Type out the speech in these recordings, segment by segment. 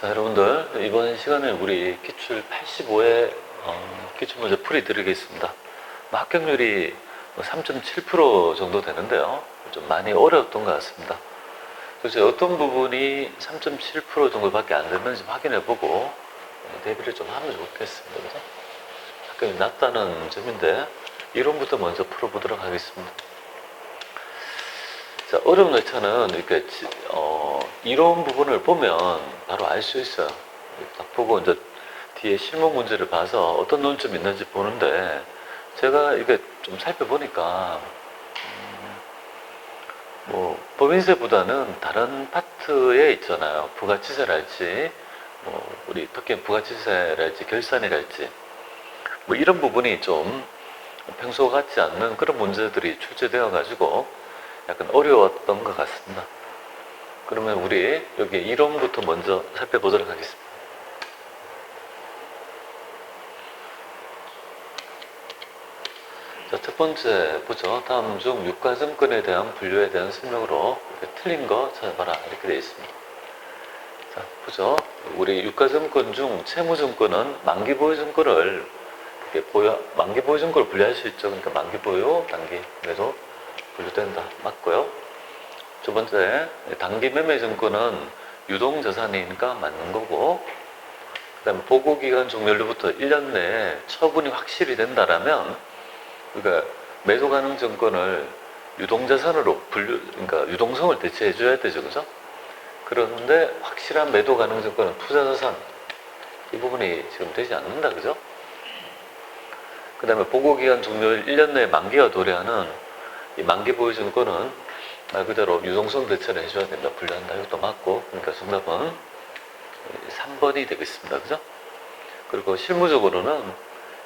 자, 여러분들, 이번 시간에 우리 기출 85회 어, 기출 문제 풀이 드리겠습니다. 뭐 합격률이 3.7% 정도 되는데요. 좀 많이 어려웠던 것 같습니다. 그래서 어떤 부분이 3.7% 정도밖에 안 됐는지 확인해 보고 대비를 좀 하면 좋겠습니다. 그죠? 합격이 낮다는 점인데, 이론부터 먼저 풀어보도록 하겠습니다. 자, 어려운 열차는 이렇게 지- 어, 이론 부분을 보면 바로 알 수 있어요. 딱 보고 이제 뒤에 실무 문제를 봐서 어떤 논점이 있는지 보는데 제가 이게 좀 살펴보니까 음, 뭐 법인세보다는 다른 파트에 있잖아요. 부가치세랄지 뭐 우리 특히 부가치세랄지 결산이랄지 뭐 이런 부분이 좀 평소 같지 않는 그런 문제들이 출제되어 가지고 약간 어려웠던 것 같습니다. 그러면 우리 여기 이론부터 먼저 살펴보도록 하겠습니다. 자, 첫 번째 보죠. 다음 중 유가증권에 대한 분류에 대한 설명으로 틀린 거 찾아봐라 이렇게 되어 있습니다. 자, 보죠. 우리 유가증권 중 채무증권은 만기보유증권을 보유, 만기보유증권을 분류할 수 있죠. 그러니까 만기보유, 단기 매도 분류된다. 맞고요. 두 번째, 단기 매매 증권은 유동 자산이니까 맞는 거고, 그 다음에 보고기간 종료로부터 1년 내에 처분이 확실히 된다라면, 그러니까 매도 가능 증권을 유동자산으로 분류, 그러니까 유동성을 대체해 줘야 되죠. 그죠? 그런데 확실한 매도 가능 증권은 투자자산. 이 부분이 지금 되지 않는다. 그죠? 그 다음에 보고기간 종료일 1년 내에 만기가 도래하는 이 만기 보유 증권은 말 그대로 유동성 대체를 해줘야 된다. 분류한다. 이것도 맞고. 그러니까 정답은 3번이 되겠습니다. 그죠? 그리고 실무적으로는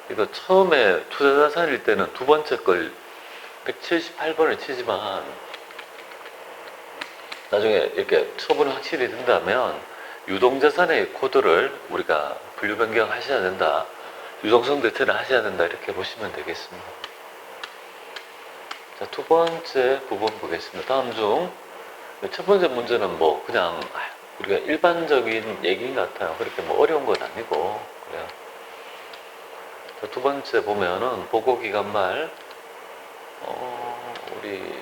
이거 처음에 투자 자산일 때는 두 번째 걸 178번을 치지만 나중에 이렇게 처분이 확실히 된다면 유동자산의 코드를 우리가 분류 변경하셔야 된다. 유동성 대체를 하셔야 된다. 이렇게 보시면 되겠습니다. 자, 두 번째 부분 보겠습니다. 다음 중 첫 번째 문제는 뭐 그냥 아, 우리가 일반적인 얘기인 것 같아요. 그렇게 뭐 어려운 건 아니고 그래요. 자, 두 번째 보면은 보고 기간 말 어, 우리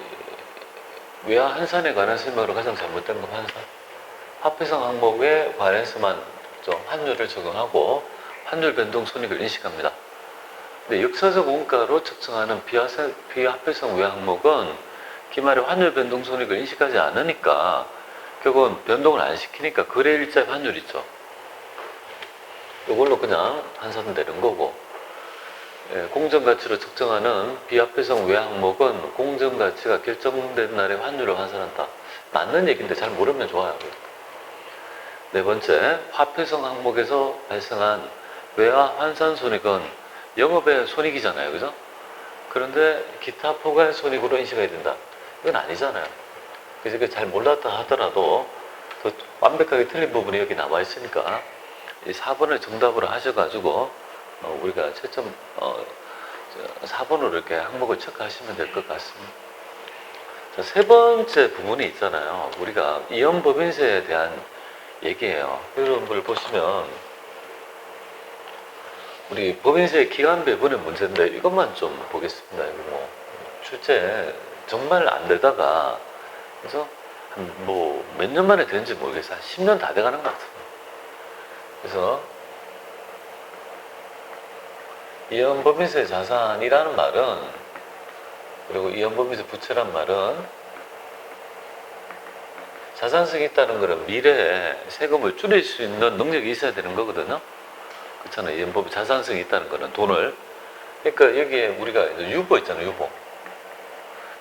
외화 환산에 관한 설명으로 가장 잘못된 건 환산. 화폐성 항목에 관해서만 좀 환율을 적용하고 환율 변동 손익을 인식합니다. 근데 역사적 원가로 측정하는 비화세, 비화폐성 외 항목은 기말에 환율 변동 손익을 인식하지 않으니까 결국은 변동을 안 시키니까 거래일자 환율 있죠. 이걸로 그냥 환산되는 거고 예, 공정가치로 측정하는 비화폐성 외 항목은 공정가치가 결정된 날의 환율을 환산한다. 맞는 얘기인데 잘 모르면 좋아요. 네 번째, 화폐성 항목에서 발생한 외화 환산 손익은 영업의 손익이잖아요. 그죠? 그런데 기타 포괄 손익으로 인식해야 된다. 이건 아니잖아요. 그래서 잘 몰랐다 하더라도 더 완벽하게 틀린 부분이 여기 나와 있으니까 이 4번을 정답으로 하셔가지고 어, 우리가 채점 어, 4번으로 이렇게 항목을 체크하시면 될 것 같습니다. 자, 세 번째 부분이 있잖아요. 우리가 이연법인세에 대한 얘기예요. 이런 걸 보시면 우리 법인세 기간 배분의 문제인데 이것만 좀 보겠습니다. 뭐 출제 정말 안 되다가 그래서 뭐 몇 년 만에 되는지 모르겠어요. 한 10년 다 돼가는 것 같습니다. 그래서 이연법인세 자산이라는 말은 그리고 이연법인세 부채란 말은 자산성이 있다는 것은 미래에 세금을 줄일 수 있는 능력이 있어야 되는 거거든요. 그렇잖아요. 이연법이 자산성이 있다는 거는 돈을. 그러니까 여기에 우리가 유보 있잖아요. 유보.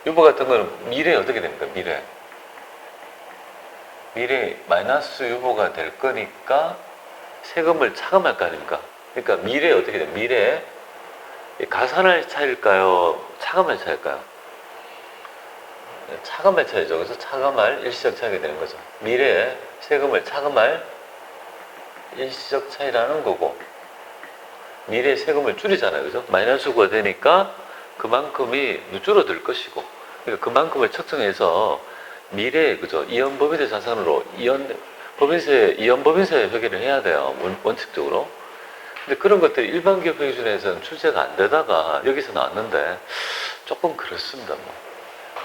유보 같은 거는 미래에 어떻게 됩니까? 미래. 미래 마이너스 유보가 될 거니까 세금을 차감할 거 아닙니까? 그러니까 미래에 어떻게 돼? 미래에 가산할 차일까요? 차감할 차일까요? 차감할 차이죠. 그래서 차감할 일시적 차이가 되는 거죠. 미래에 세금을 차감할 일시적 차이라는 거고 미래에 세금을 줄이잖아요. 그죠? 마이너스가 되니까 그만큼이 줄어들 것이고 그러니까 그만큼을 측정해서 미래에 그죠? 이연법인세 자산으로 이연 법인세, 이연법인세 회계를 해야 돼요. 원- 원칙적으로. 근데 그런 것들이 일반 기업 회계 중에서는 출제가 안 되다가 여기서 나왔는데 조금 그렇습니다. 뭐.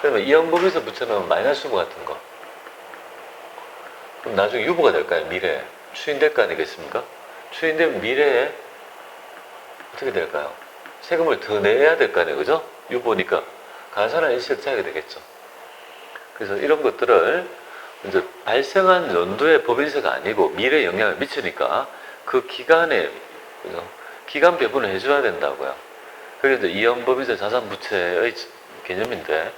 그러면 이연법인세 붙여놓으면 마이너스 유보 같은 거. 그럼 나중에 유보가 될까요? 미래에. 추인될 거 아니겠습니까? 추인되면 미래에 어떻게 될까요? 세금을 더 내야 될 거 아니에요. 그죠? 유보니까 가산한 일시적 차이가 되겠죠. 그래서 이런 것들을 이제 발생한 연도의 법인세가 아니고 미래에 영향을 미치니까 그 기간에 그죠? 기간 배분을 해줘야 된다고요. 그게 이제 이연법인세 자산부채의 개념인데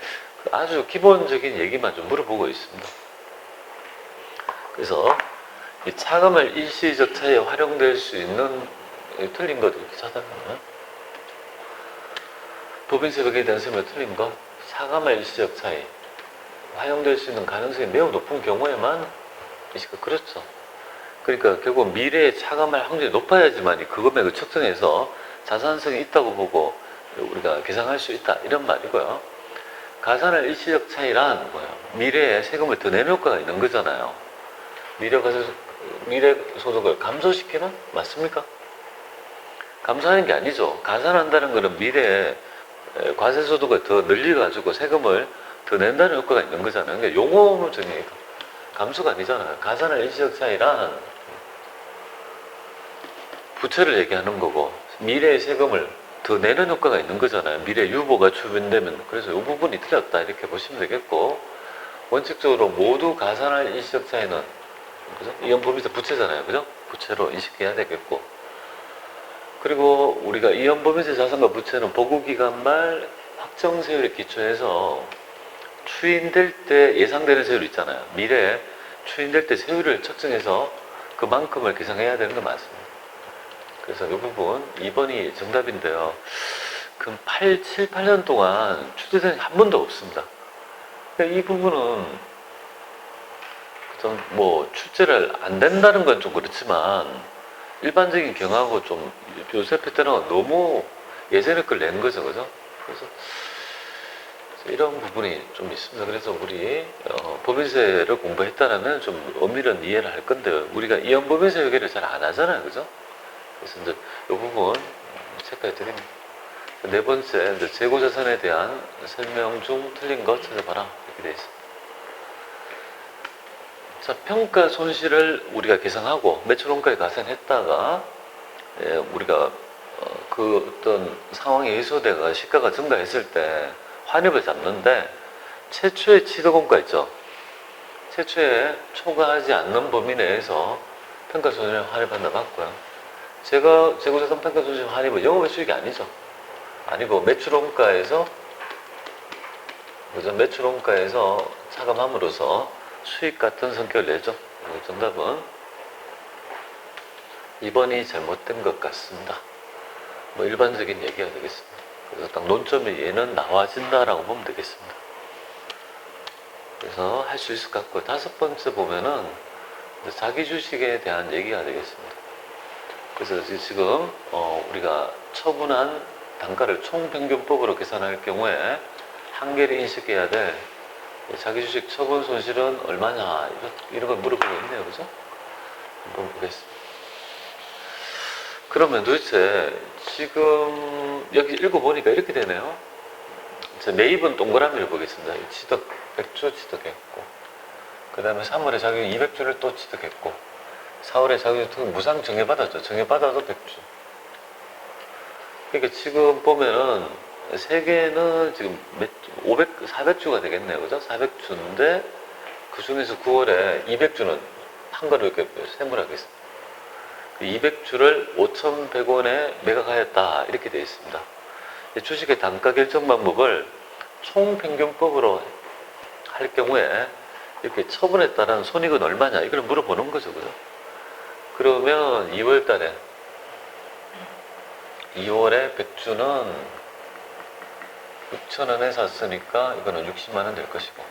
그 아주 기본적인 얘기만 좀 물어보고 있습니다. 그래서 이 차감을 일시적 차이에 활용될 수 있는 이 틀린 것 이렇게 찾아보면 법인세 벽에 대한 설명 틀린 거 차감을 일시적 차이 활용될 수 있는 가능성이 매우 높은 경우에만 그렇죠. 그러니까 결국 미래에 차감할 확률이 높아야지만 그 금액을 측정해서 자산성이 있다고 보고 우리가 계산할 수 있다 이런 말이고요. 가산할 일시적 차이란 뭐예요? 미래에 세금을 더 내는 효과가 있는 거잖아요. 미래 가서 미래 소득을 감소시키는 맞습니까? 감소하는 게 아니죠. 가산한다는 것은 미래에 에, 과세 소득을 더 늘려가지고 세금을 더 낸다는 효과가 있는 거잖아요. 그러니까 용어는 정해 감소가 아니잖아요. 가산할 일시적 차이란 부채를 얘기하는 거고 미래의 세금을 더 내는 효과가 있는 거잖아요. 미래 유보가 추진되면 그래서 이 부분이 틀렸다 이렇게 보시면 되겠고 원칙적으로 모두 가산할 일시적 차이는 그죠? 이연법인세 부채잖아요. 그죠? 부채로 인식해야 되겠고 그리고 우리가 이연법인세 자산과 부채는 보고기간 말 확정 세율에 기초해서 추인될 때 예상되는 세율 있잖아요. 미래에 추인될 때 세율을 측정해서 그만큼을 계산해야 되는 거 맞습니다. 그래서 이 부분 2번이 정답인데요. 그럼 8, 7, 8년 동안 적이 한 번도 없습니다. 그러니까 이 부분은 좀 뭐 출제를 안 된다는 건 좀 그렇지만 일반적인 경하고 좀 요새 패턴은 너무 예전에 걸 낸 거죠, 그죠? 그래서 이런 부분이 좀 있습니다. 그래서 우리 어, 법인세를 공부했다라면 좀 엄밀한 이해를 할 건데 우리가 이연법인세 회계를 잘 안 하잖아요, 그죠? 그래서 이제 이 부분 체크해 드립니다. 네 번째, 이제 재고자산에 대한 설명 중 틀린 거 찾아봐라. 이렇게 되어 있습니다. 자, 평가 손실을 우리가 계산하고 매출 원가에 가산했다가 예, 우리가 어, 그 어떤 상황이 해소돼가 시가가 증가했을 때 환입을 잡는데 최초의 취득원가 있죠. 최초에 초과하지 않는 범위 내에서 평가 손실을 환입한다 맞고요. 제가 재고자산 평가 손실 환입은 영업의 수익이 아니죠. 아니고 매출 원가에서 그죠? 매출 원가에서 차감함으로써 수익 같은 성격을 내죠. 어, 정답은 2번이 잘못된 것 같습니다. 뭐 일반적인 얘기가 되겠습니다. 그래서 딱 논점이 얘는 나와진다라고 보면 되겠습니다. 그래서 할 수 있을 것 같고 다섯 번째 보면은 자기 주식에 대한 얘기가 되겠습니다. 그래서 지금 어, 우리가 처분한 단가를 총평균법으로 계산할 경우에 한계를 인식해야 될 자기 주식 처분 손실은 얼마냐 이런, 걸 물어보고 있네요, 그죠? 한번 보겠습니다. 그러면 도대체 지금 여기 읽어보니까 이렇게 되네요. 자, 매입은 동그라미를 보겠습니다. 이 취득 100주 취득했고 그 다음에 3월에 자기 200주를 또 취득했고 4월에 자기 무상 정해받았죠. 정해받아도 100주. 그러니까 지금 보면은 세 개는 지금 몇, 500, 400주가 되겠네요. 그죠? 400주인데 그 중에서 9월에 200주는 한 거를 이렇게 세물하겠습니다. 200주를 5,100원에 매각하였다. 이렇게 되어 있습니다. 이 주식의 단가 결정 방법을 총평균법으로 할 경우에 이렇게 처분에 따른 손익은 얼마냐 이걸 물어보는 거죠. 그죠? 그러면 2월 달에 2월에 100주는 6,000원에 샀으니까 이거는 60만원 될 것이고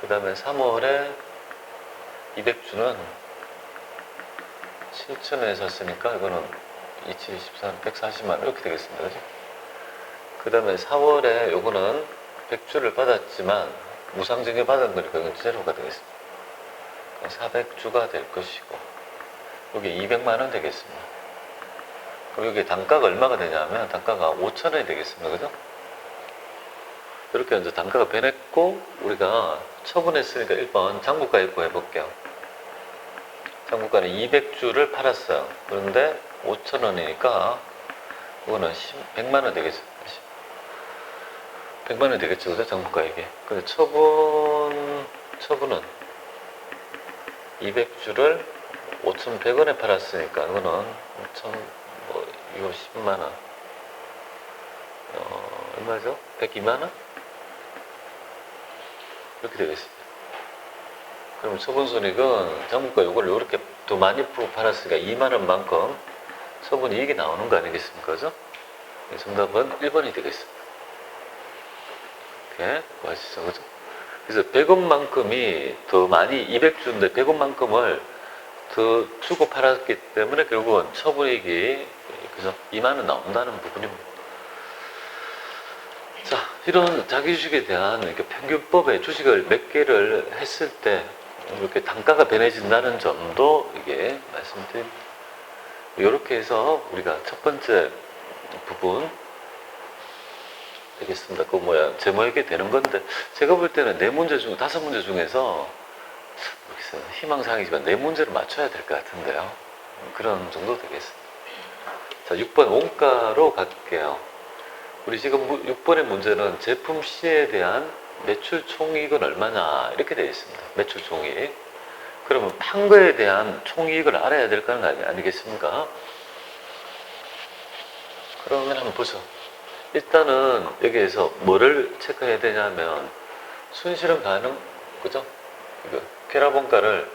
그 다음에 3월에 200주는 7,000원에 샀으니까 이거는 2724, 140만원 이렇게 되겠습니다. 그죠? 그 다음에 4월에 요거는 100주를 받았지만 무상증여 받은 거니까 이건 제로가 되겠습니다. 400주가 될 것이고 여기 200만 원 되겠습니다. 그럼 여기 단가가 얼마가 되냐면 단가가 5천 원이 되겠습니다. 그죠? 이렇게 이제 단가가 변했고 우리가 처분했으니까 1번 장부가 입고 해볼게요. 장부가는 200주를 팔았어요. 그런데 5천 원이니까 그거는 100만 원 되겠죠. 100만 원 되겠죠. 그죠? 장부가 이게. 근데 처분 처분은 200주를 5,100원에 팔았으니까 그거는 5천 뭐 이거 10만 원. 어, 얼마죠? 102만 원? 이렇게 되겠습니다. 그럼 처분손익은 장부가 요거를 이렇게 더 많이 풀고 팔았으니까 2만 원만큼 처분 이익이 나오는 거 아니겠습니까? 그죠? 네, 정답은 1번이 되겠습니다. 이렇게 구하시죠. 그죠? 그래서 100원만큼이 더 많이 200주인데 100원만큼을 더 주고 팔았기 때문에 결국은 처분이익이 그죠? 2만 원 나온다는 부분입니다. 자, 이런 자기 주식에 대한 이렇게 평균법에 주식을 몇 개를 했을 때 이렇게 단가가 변해진다는 점도 이게 말씀드립니다. 이렇게 해서 우리가 첫 번째 부분 되겠습니다. 그 뭐야 제목이 되는 건데 제가 볼 때는 네 문제 중 다섯 문제 중에서. 희망사항이지만 네 문제를 맞춰야 될 것 같은데요. 그런 정도 되겠습니다. 자, 6번 원가로 갈게요. 우리 지금 6번의 문제는 제품 C에 대한 매출 총이익은 얼마냐 이렇게 되어 있습니다. 매출 총이익. 그러면 판 거에 대한 총이익을 알아야 될거 아니, 아니겠습니까? 그러면 한번 보죠. 일단은 여기에서 뭐를 체크해야 되냐면 순실현 가능, 그죠? 결합원가를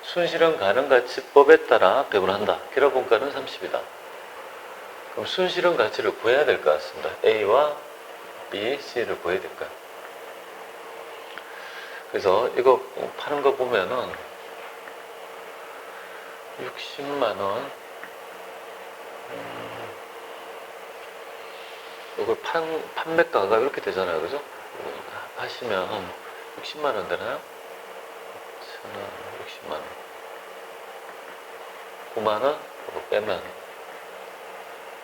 순실현 가능 가치법에 따라 배분한다. 결합원가는 30이다. 그럼 순실현 가치를 구해야 될 것 같습니다. A와 B, C를 구해야 될 거야. 그래서 이거 파는 거 보면은 60만 원. 음, 이걸 판, 판매가가 이렇게 되잖아요. 그죠? 하시면 한 60만 원 되나요? 천원 60만 원. 9만 원? 빼면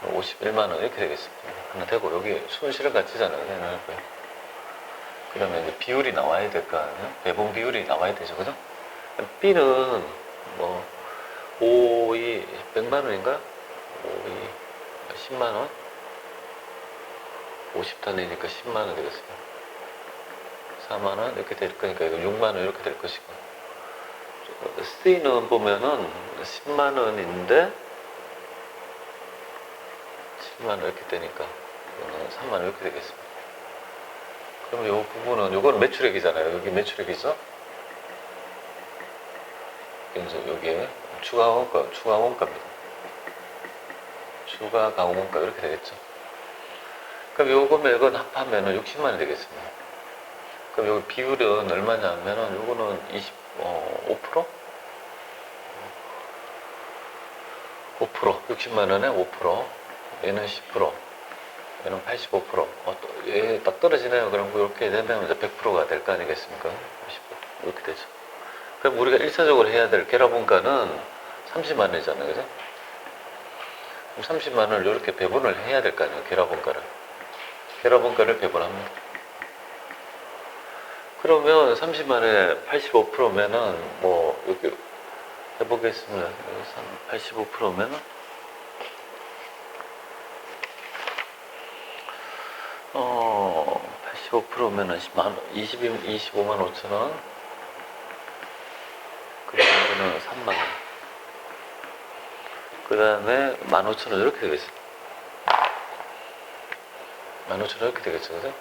51만 원 이렇게 되겠습니다. 하나 되고 여기 손실은 같이잖아요. 해놓고요. 그러면 이제 비율이 나와야 될 거 아니에요? 배분 비율이 나와야 되죠, 그죠? B는 뭐 5, 2, 100만 원인가? 5, 2, 10만 원? 50단위니까 10만 원 되겠어요. 4만 원 이렇게 될 거니까 이거 6만 원 이렇게 될 것이고. C는 보면은 10만 원인데 7만 원 이렇게 되니까 이거는 3만 원 이렇게 되겠습니다. 그럼 이 부분은 이거는 매출액이잖아요. 여기 매출액이죠. 이제 여기에 추가 원가, 추가 원가입니다. 추가 가공원가 이렇게 되겠죠. 그럼 요 금액은 합하면은 60만 원이 되겠습니다. 그럼 여기 비율은 얼마냐면은 요거는 20, 어, 5%? 5%, 60만 원에 5%, 얘는 10%, 얘는 85%. 어, 또, 얘딱 떨어지네요. 그럼 이렇게 되면 이제 100%가 될 거 아니겠습니까? 10%. 이렇게 되죠. 그럼 우리가 1차적으로 해야 될 결합원가는 30만 원이잖아요. 그죠? 그럼 30만 원을 이렇게 배분을 해야 될 거 아니에요. 결합원가를. 결합원가를 배분합니다. 그러면 30만 원에 85%면은 뭐, 여기 해보겠습니다. 85%면은 어, 85%면은 10만, 20, 25만 5천 원. 그 다음에는 3만 원. 그 다음에 15,000원 이렇게 되겠습니다. 15,000원 이렇게 되겠죠, 그죠?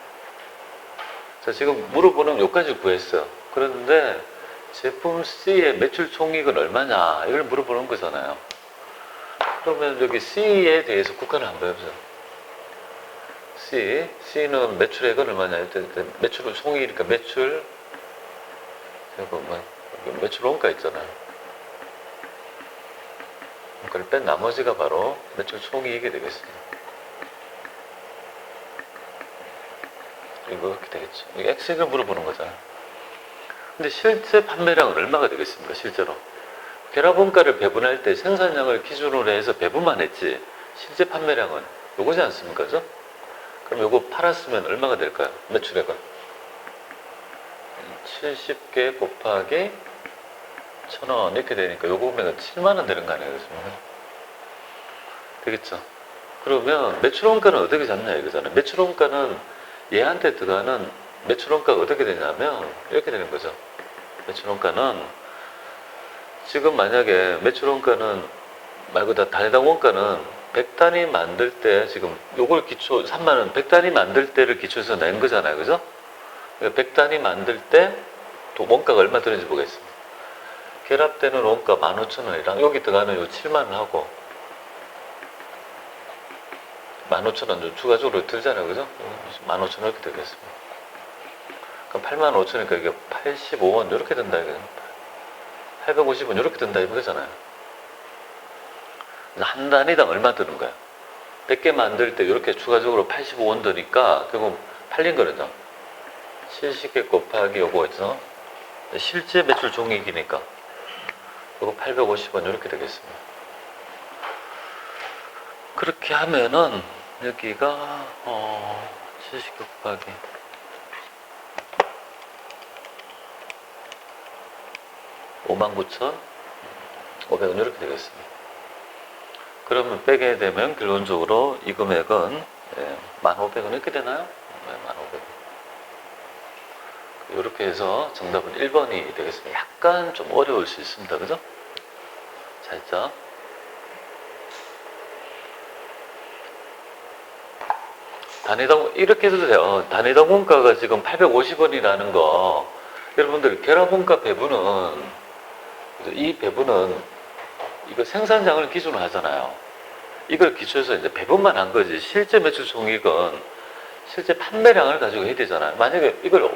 자, 지금 물어보는 여기까지 구했어요. 그런데 제품 C의 매출 총익은 얼마냐, 이걸 물어보는 거잖아요. 그러면 여기 C에 대해서 국가를 한번 해보세요. C, C는 매출액은 얼마냐? 일단, 일단 매출은 총이니까 매출, 잠깐만, 매출 원가 있잖아요. 원가를 뺀 나머지가 바로 매출 총이익이 되겠습니다. 이거 이렇게 되겠죠. 이게 X를 물어보는 거잖아요. 근데 실제 판매량은 얼마가 되겠습니까? 실제로. 결합원가를 배분할 때 생산량을 기준으로 해서 배분만 했지 실제 판매량은 요거지 않습니까? 그죠? 그럼 요거 팔았으면 얼마가 될까요? 매출액은? 70개 곱하기 1000원 이렇게 되니까 요거 보면 7만원 되는 거 아니에요? 되겠죠? 그러면 매출원가는 어떻게 잡냐 이거잖아요. 매출원가는 얘한테 들어가는 매출원가가 어떻게 되냐면 이렇게 되는 거죠. 매출원가는 지금 만약에 매출원가는 말 그대로 단위당 원가는 100단위 만들 때 지금 요걸 기초 3만원 100단위 만들 때를 기초해서 낸 거잖아요. 그죠? 100단위 만들 때또 원가가 얼마 드는지 보겠습니다. 결합되는 원가 15,000원이랑 여기 들어가는 요 7만 원 하고 15,000원 좀 추가적으로 들잖아요. 그죠? 15,000원 이렇게 되겠습니다. 그럼 85,000원이니까 이게 85원 이렇게 된다 이거죠. 850원 이렇게 된다 이거잖아요. 한 단위당 얼마 드는 거야? 100개 만들 때 이렇게 추가적으로 85원 드니까 결국 팔린 거죠. 70개 곱하기 요거 있죠. 실제 매출 종이익이니까 요거 850원 이렇게 되겠습니다. 그렇게 하면은 여기가 어 70 곱하기 59,500원 이렇게 되겠습니다. 그러면 빼게 되면 결론적으로 이 금액은 예, 1,500원 이렇게 되나요? 네, 1,500원. 이렇게 해서 정답은 1번이 되겠습니다. 약간 좀 어려울 수 있습니다. 그죠? 살짝. 단위당 이렇게 해도 돼요. 단위당 원가가 지금 850원이라는 거 여러분들 결합 원가 배분은 이 배분은 이거 생산량을 기준으로 하잖아요. 이걸 기초해서 이제 배분만 한 거지 실제 매출 총액은 실제 판매량을 가지고 해야 되잖아요. 만약에 이걸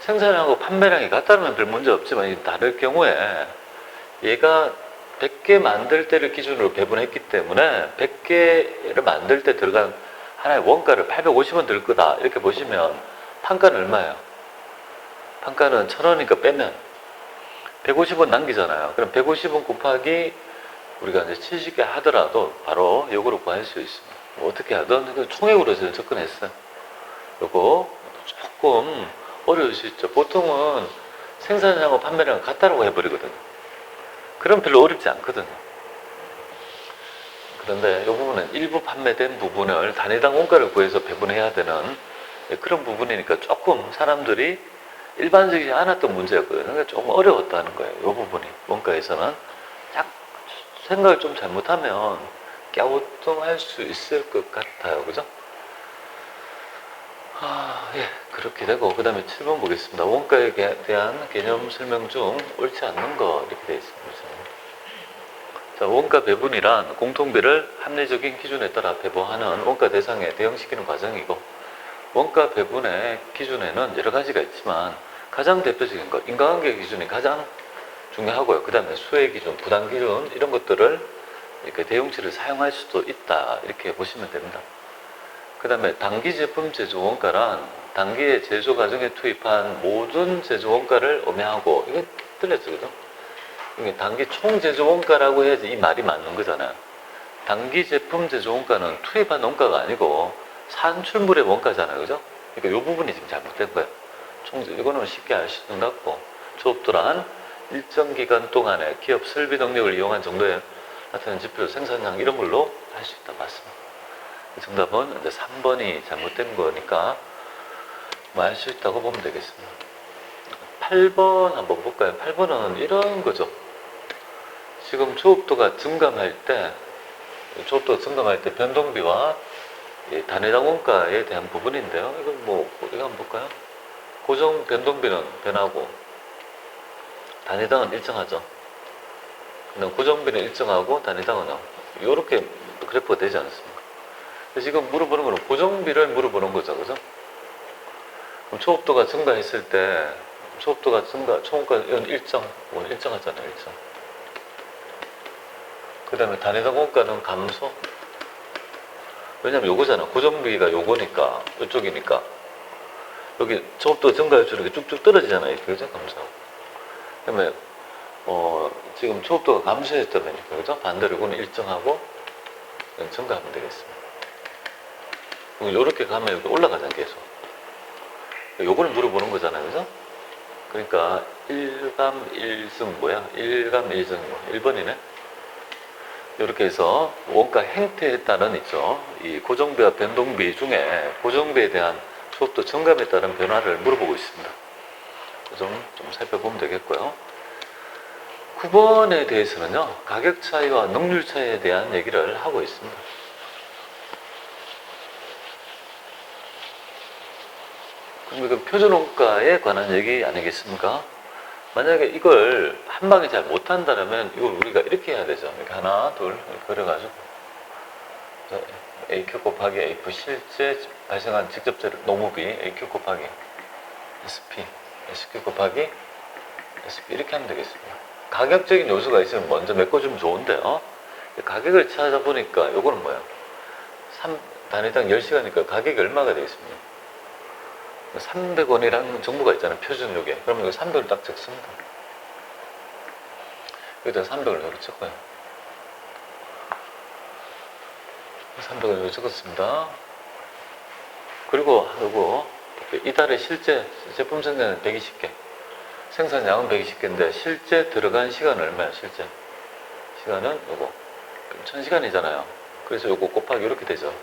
생산량하고 판매량이 같다면 별 문제 없지만 이 다를 경우에 얘가 100개 만들 때를 기준으로 배분했기 때문에 100개를 만들 때 들어간 하나의 원가를 850원 들 거다 이렇게 보시면 판가는 얼마예요? 판가는 1000원이니까 빼면 150원 남기잖아요. 그럼 150원 곱하기 우리가 이제 70개 하더라도 바로 요거로 구할 수 있습니다. 뭐 어떻게 하든 그 총액으로 저는 접근했어요. 요거 조금 어려울 수 있죠. 보통은 생산량하고 판매량 같다라고 해버리거든요. 그럼 별로 어렵지 않거든요. 그런데 이 부분은 일부 판매된 부분을 단위당 원가를 구해서 배분해야 되는 그런 부분이니까 조금 사람들이 일반적이지 않았던 문제였거든요. 그러니까 조금 어려웠다는 거예요. 이 부분이 원가에서는 약 생각을 좀 잘못하면 갸우뚱할 수 있을 것 같아요. 그죠? 아, 예, 그렇게 되고, 그 다음에 7번 보겠습니다. 원가에 게- 대한 개념 설명 중 옳지 않는 거, 이렇게 되어 있습니다. 자, 원가 배분이란 공통비를 합리적인 기준에 따라 배분하는 원가 대상에 대응시키는 과정이고, 원가 배분의 기준에는 여러 가지가 있지만, 가장 대표적인 것, 인과관계 기준이 가장 중요하고요. 그 다음에 수혜 기준, 부담 기준, 이런 것들을 이렇게 대용치를 사용할 수도 있다. 이렇게 보시면 됩니다. 그 다음에 단기 제품 제조 원가란 단기의 제조 과정에 투입한 모든 제조 원가를 의미하고 이거 틀렸죠 그죠? 이게 단기 총 제조 원가라고 해야지 이 말이 맞는 거잖아요. 단기 제품 제조 원가는 투입한 원가가 아니고 산출물의 원가잖아요 그죠? 그러니까 이 부분이 지금 잘못된 거예요. 총 이거는 쉽게 알 수 있는 것 같고 조업도란 일정 기간 동안에 기업 설비 능력을 이용한 정도의 나타나는 지표 생산량 이런 걸로 할 수 있다 맞습니다. 정답은 이제 3번이 잘못된 거니까 뭐알수 있다고 보면 되겠습니다. 8번 한번 볼까요? 8번은 이런 거죠. 지금 조업도가 증감할 때, 조업도가 증감할 때 변동비와 이 단위당 원가에 대한 부분인데요. 이건 뭐, 이거 한번 볼까요? 고정 변동비는 변하고, 단위당은 일정하죠. 고정비는 일정하고, 단위당은요. 이렇게 그래프가 되지 않습니까? 지금 물어보는 거는 고정비를 물어보는 거죠, 그죠? 그럼 초업도가 증가했을 때, 초업도가 증가, 초업가 이건 일정, 이건 일정하잖아요, 일정. 그 다음에 단위당 원가는 감소. 왜냐면 요거잖아. 고정비가 요거니까, 이쪽이니까. 여기 초업도 증가할수록 이렇게 쭉쭉 떨어지잖아요, 그죠? 감소하고. 그다음에 어, 지금 초급도가 감소했다면니까 그죠? 반대로 이거는 일정하고 증가하면 되겠습니다. 이렇게 가면 여기 올라가잖아 계속. 요거를 물어보는 거잖아요, 그죠? 그러니까 일감 일승 뭐야? 일감 일승 뭐 1번이네. 이렇게 해서 원가 행태에 따른 있죠. 이 고정비와 변동비 중에 고정비에 대한 수업도 증감에 따른 변화를 물어보고 있습니다. 그점좀 살펴보면 되겠고요. 9번에 대해서는요, 가격 차이와 능률 차이에 대한 얘기를 하고 있습니다. 그럼 이건 표준원가에 관한 얘기 아니겠습니까? 만약에 이걸 한 방에 잘 못한다면 이걸 우리가 이렇게 해야 되죠. 이렇게 하나, 둘, 그려가지고. 자, AQ 곱하기 AF 실제 발생한 직접적 노무비 AQ 곱하기 SP, SQ 곱하기 SP 이렇게 하면 되겠습니다. 가격적인 요소가 있으면 먼저 메꿔주면 좋은데요. 가격을 찾아보니까 요거는? 3, 단위당 10시간이니까 가격이 얼마가 되겠습니까? 300원이라는 정보가 있잖아요. 표준 요게. 그러면 이거 300을 딱 적습니다. 여기다 300을 여기 적어요. 300을 여기 적었습니다. 그리고 하고 이달에 실제 제품 생산은 120개. 생산량은 120개인데 실제 들어간 시간은 얼마야? 실제 시간은 요거. 그럼 1000시간이잖아요. 그래서 요거 곱하기 이렇게 되죠.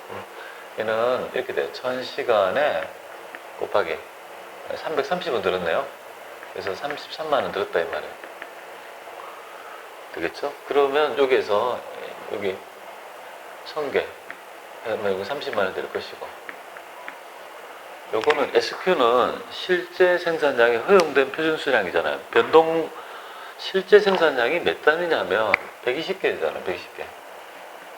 얘는 이렇게 돼. 1000시간에 곱하기 330원 들었네요. 그래서 33만 원 들었다 이 말이에요. 되겠죠? 그러면 여기에서 여기 1000개 하면 여기 30만 원 될 것이고 요거는 SQ는 실제 생산량이 허용된 표준 수량이잖아요. 변동 실제 생산량이 몇 단위냐면 120개잖아요. 120개.